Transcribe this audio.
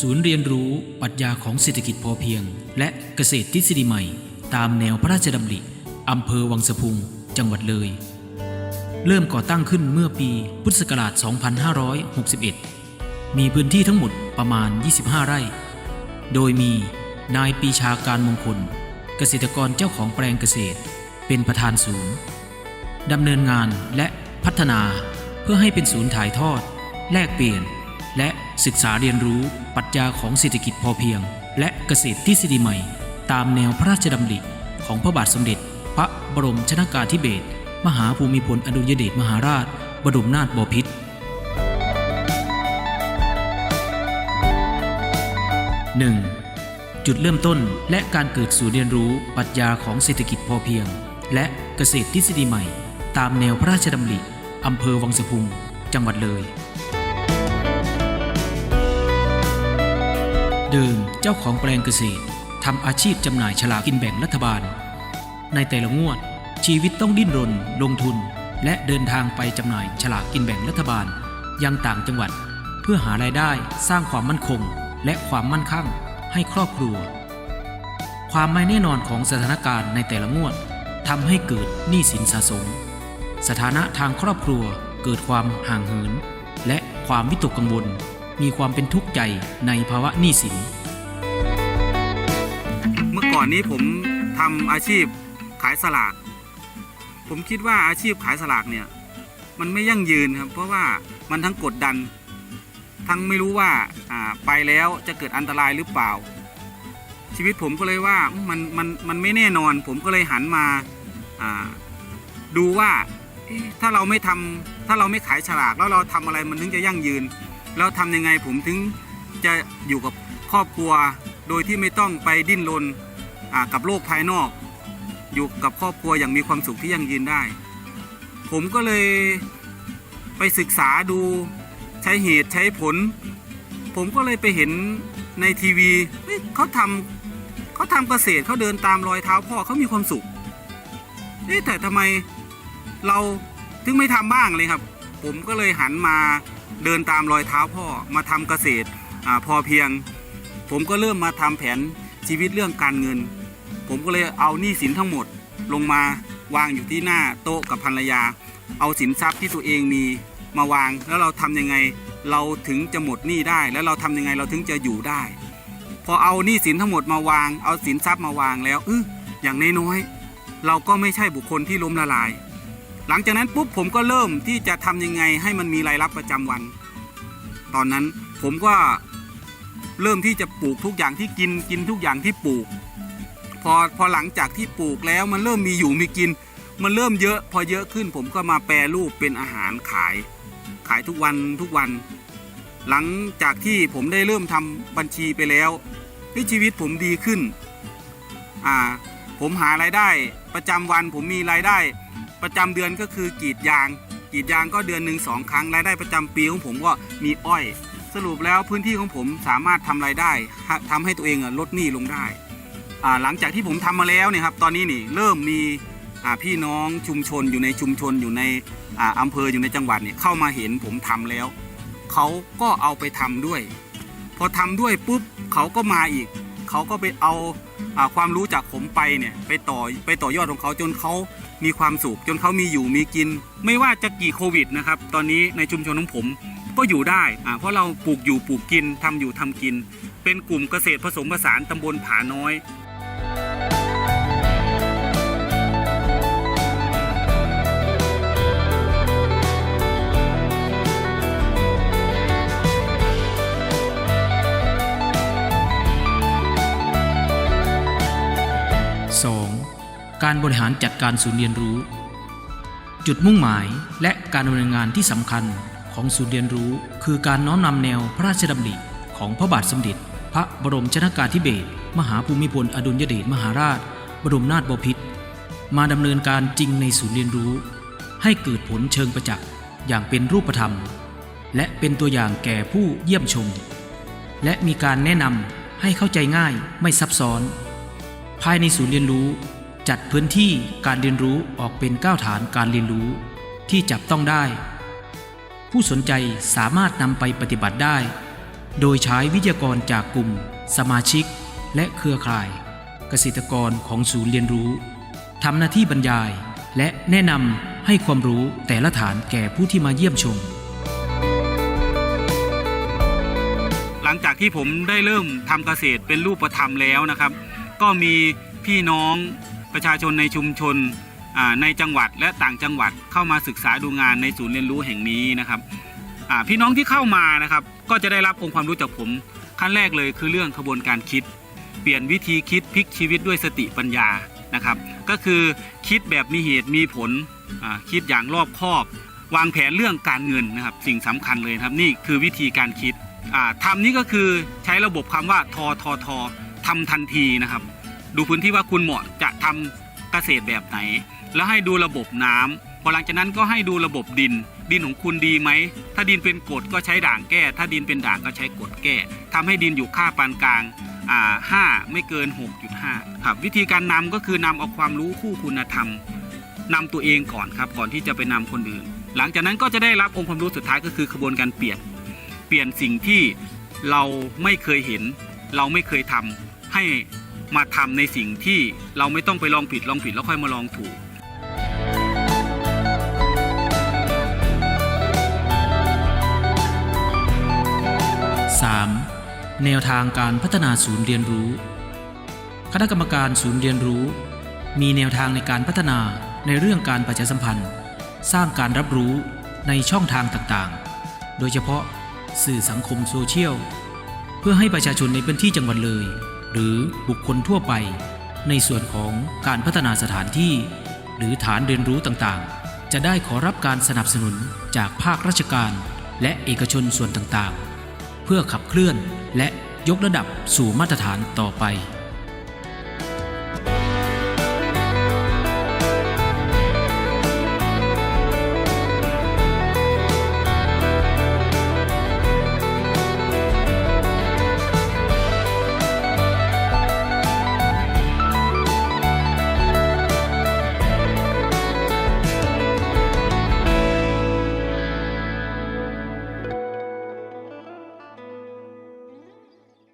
ศูนย์เรียนรู้ปรัชญาของเศรษฐกิจพอเพียง และเกษตรทฤษฎีใหม่ ตามแนวพระราชดำริอำเภอวังสะพุง จังหวัดเลย เริ่มก่อตั้งขึ้นเมื่อปีพุทธศักราช 2561 มีพื้นที่ทั้งหมดประมาณ 25 ไร่ โดยมีนายปีชาการมงคล เกษตรกรเจ้าของแปลงเกษตร เป็นประธานศูนย์ดำเนินงานและพัฒนาเพื่อให้เป็นศูนย์ถ่ายทอด แลกเปลี่ยน และ ศึกษาเรียนรู้ปรัชญาของเศรษฐกิจพอเพียง และเกษตรทฤษฎีใหม่ ตามแนวพระราชดำริของพระบาทสมเด็จ พระบรมชนากาธิเบศรมหาภูมิพลอดุลยเดชมหาราชบรมนาถบพิตร 1. จุดเริ่มต้นและการเกิดศูนย์เรียนรู้ปรัชญาของเศรษฐกิจพอเพียง และเกษตรทฤษฎีใหม่ ตามแนวพระราชดำริอำเภอวังสะพุง จังหวัดเลย เดิมเจ้าของแปลงเกษตรทำอาชีพจำหน่ายฉลากกินแบ่งรัฐบาล ในแต่ละงวด ชีวิตต้องดิ้นรน ลงทุน และเดินทางไปจำหน่ายฉลากกินแบ่งรัฐบาล ยังต่างจังหวัด เพื่อหารายได้สร้างความมั่นคง และความมั่นคั่งให้ครอบครัว ความไม่แน่นอนของสถานการณ์ในแต่ละงวดทำให้เกิดหนี้สินสะสม สถานะทางครอบครัวเกิดความห่างเหิน และความวิตกกังวล มีความเป็นทุกข์ใจในภาวะหนี้สิน เมื่อก่อนนี้ผมทำอาชีพขายสลาก ผมคิดว่าอาชีพขายสลากเนี่ยมันไม่ยั่งยืนครับ เพราะว่ามันทั้งกดดัน ทั้งไม่รู้ว่าไปแล้วจะเกิดอันตรายหรือเปล่า ชีวิตผมก็เลยว่ามันมันมันไม่แน่นอน ผมก็เลยหันมาดูว่าถ้าเราไม่ทำถ้าเราไม่ขายฉลากแล้วเราทำอะไรมันถึงจะยั่งยืน แล้วทำยังไงผมถึงจะอยู่กับครอบครัว โดยที่ไม่ต้องไปดิ้นรนกับโลกภายนอก อยู่กับครอบครัวอย่างมีความสุขที่ยั่งยืนได้ ผมก็เลยไปศึกษาดูใช้เหตุใช้ผล ผมก็เลยไปเห็นในทีวีเขาทำเขาทำเกษตรเขาเดินตามรอยเท้าพ่อเขามีความสุขแต่ทำไมเราถึงไม่ทำบ้างเลยครับ ผมก็เลยหันมา เดินตามรอยเท้าพ่อมาทำเกษตรอพอเพียง ผมก็เริ่มมาทำแผนชีวิตเรื่องการเงิน ผมก็เลยเอาหนี้สินทั้งหมดลงมาวางอยู่ที่หน้าโต๊ะกับภรรยา เอาสินทรัพย์ที่ตัวเองมีมาวางแล้วเราทำยังไงเราถึงจะหมดหนี้ได้ แล้วเราทำยังไงเราถึงจะอยู่ได้ พอเอาหนี้สินทั้งหมดมาวาง เอาสินทรัพย์มาวางแล้วเอออย่างน้อยๆเราก็ไม่ใช่บุคคลที่ล้มละลาย หลังจากนั้นปุ๊บผมก็เริ่มที่จะทำยังไงให้มันมีรายรับประจำวัน ตอนนั้นผมก็เริ่มที่จะปลูกทุกอย่างที่กินกินทุกอย่างที่ปลูก พอพอหลังจากที่ปลูกแล้วมันเริ่มมีอยู่มีกิน มันเริ่มเยอะ พอเยอะขึ้นผมก็มาแปรรูปเป็นอาหารขาย ขายทุกวันทุกวัน หลังจากที่ผมได้เริ่มทำบัญชีไปแล้วชีวิตผมดีขึ้นอ่าผมหารายได้ประจำวันผมมีรายได้ ประจำเดือนก็คือกรีดยางกรีดยางก็เดือนหนึ่งสองครั้งรายได้ประจำปีของผมก็มีอ้อย สรุปแล้วพื้นที่ของผมสามารถทำรายได้ฮะทำให้ตัวเองลดหนี้ลงได้หลังจากที่ผมทำมาแล้วเนี่ยครับตอนนี้นี่เริ่มมีพี่น้องชุมชนอยู่ในชุมชนอยู่ในอ่าอำเภออยู่ในจังหวัดเนี่ยเข้ามาเห็นผมทำแล้วเขาก็เอาไปทำด้วย พอทำด้วยปุ๊บเขาก็มาอีกเขาก็ไปเอาอาความรู้จากผมไปเนี่ยไปต่อไปต่อยอดของเขาจนเขา มีความสุขจนเขามีอยู่มีกิน ไม่ว่าจะกี่โควิดนะครับตอนนี้ในชุมชนของผมก็อยู่ได้อ่าเพราะเราปลูกอยู่ปลูกกินทำอยู่ทำกิน เป็นกลุ่มเกษตรผสมผสานตำบลผาน้อย การบริหารจัดการศูนย์เรียนรู้ จุดมุ่งหมายและการดำเนินงานที่สำคัญของศูนย์เรียนรู้ คือการน้อมนำแนวพระราชดำริของพระบาทสมเด็จ พระบรมชนากาธิเบศรมหาภูมิพลอดุลยเดชมหาราช บรมนาถบพิตรมาดำเนินการจริงในศูนย์เรียนรู้ ให้เกิดผลเชิงประจักษ์อย่างเป็นรูปธรรม และเป็นตัวอย่างแก่ผู้เยี่ยมชม และมีการแนะนำให้เข้าใจง่ายไม่ซับซ้อน ภายในศูนย์เรียนรู้ จัดพื้นที่การเรียนรู้ออกเป็น9ฐานการเรียนรู้ ที่จับต้องได้ ผู้สนใจสามารถนำไปปฏิบัติได้ โดยใช้วิทยากรจากกลุ่ม สมาชิก และเครือข่าย เกษตรกรของศูนย์เรียนรู้ทำหน้าที่บรรยาย และแนะนำให้ความรู้แต่ละฐานแก่ผู้ที่มาเยี่ยมชม หลังจากที่ผมได้เริ่มทำเกษตรเป็นรูปธรรมแล้วนะครับ ก็มีพี่น้อง ประชาชนในชุมชนในจังหวัดและต่างจังหวัดเข้ามาศึกษาดูงานในศูนย์เรียนรู้แห่งนี้นะครับพี่น้องที่เข้ามานะครับก็จะได้รับองค์ความรู้จากผมขั้นแรกเลยคือเรื่องขบวนการคิด เปลี่ยนวิธีคิดพลิกชีวิตด้วยสติปัญญานะครับ ก็คือคิดแบบมีเหตุมีผลคิดอย่างรอบคอบวางแผนเรื่องการเงินนะครับ สิ่งสำคัญเลยครับนี่คือวิธีการคิดอ่าทำนี่ก็คือใช้ระบบคำว่าทอทอทอทำทันทีนะครับ ดูพื้นที่ว่าคุณเหมาะจะทำเกษตรแบบไหน แล้วให้ดูระบบน้ำพอหลังจากนั้นก็ให้ดูระบบดิน ดินของคุณดีไหม ถ้าดินเป็นกรดก็ใช้ด่างแก้ ถ้าดินเป็นด่างก็ใช้กรดแก้ทำให้ดินอยู่ค่าปานกลางอ่าห้าไม่เกิน 6.5ครับวิธีการนำก็คือนำเอาความรู้คู่คุณธรรมนำตัวเองก่อนครับก่อนที่จะไปนำคนอื่น หลังจากนั้นก็จะได้รับองค์ความรู้สุดท้ายก็คือขบวนการเปลี่ยน เปลี่ยนสิ่งที่เราไม่เคยเห็น เราไม่เคยทำให้ มาทำในสิ่งที่เราไม่ต้องไปลองผิดลองผิดแล้วค่อยมาลองถูก 3. แนวทางการพัฒนาศูนย์เรียนรู้ คณะกรรมการศูนย์เรียนรู้ มีแนวทางในการพัฒนาในเรื่องการประชาสัมพันธ์ สร้างการรับรู้ในช่องทางต่างๆ โดยเฉพาะสื่อสังคมโซเชียล เพื่อให้ประชาชนในพื้นที่จังหวัดเลย หรือบุคคลทั่วไป ในส่วนของการพัฒนาสถานที่ หรือฐานเรียนรู้ต่างๆ จะได้ขอรับการสนับสนุนจากภาคราชการ และเอกชนส่วนต่างๆ เพื่อขับเคลื่อนและยกระดับสู่มาตรฐานต่อไป